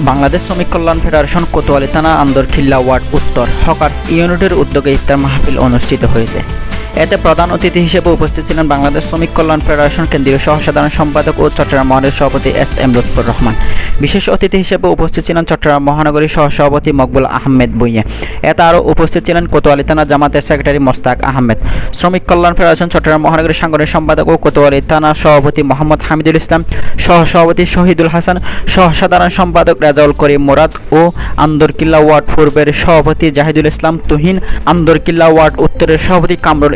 বাংলাদেশ শ্রমিক কল্যাণ ফেডারেশন কোতোয়ালি থানা আন্দরখিল্লা ওয়ার্ড উত্তর হকার্স ইউনিটের উদ্যোগে ইফতার মাহফিল অনুষ্ঠিত হয়েছে। এতে প্রধান অতিথি হিসেবে উপস্থিত ছিলেন বাংলাদেশ শ্রমিক কল্যাণ ফেডারেশন কেন্দ্রীয় সহসাধারণ সম্পাদক ও চট্টগ্রাম মহানগরীর সভাপতি এস এম লুৎফুর রহমান। বিশেষ অতিথি হিসেবে উপস্থিত ছিলেন চট্টগ্রাম মহানগরীর সহসভাপতি মকবুল আহমেদ বুইয়ে। এতে আরও উপস্থিত ছিলেন কোতোয়ালি থানা জামাতের সেক্রেটারি মোস্তাক আহমেদ। শ্রমিক কল্যাণ ফেডারেশন চট্টগ্রাম মহানগরী সাংগঠনিক সম্পাদক ও কোতোয়ালি থানা সভাপতি মোহাম্মদ হামিদুল ইসলাম, সহসভাপতি শহীদুল হাসান, সহসাধারণ সম্পাদক রেজাউল করিম মোরাদ ও আন্দরকিল্লা ওয়ার্ড পূর্বের সভাপতি জাহিদুল ইসলাম তুহিন, আন্দরকিল্লা ওয়ার্ড উত্তরের সভাপতি কামরুল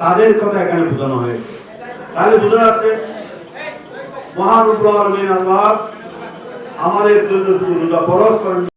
তাদের কথা এখানে বোঝানো হয়েছে। তাহলে বোঝা যাচ্ছে, মহান আমাদের জন্য শুধু রোজা ফরজ করেন।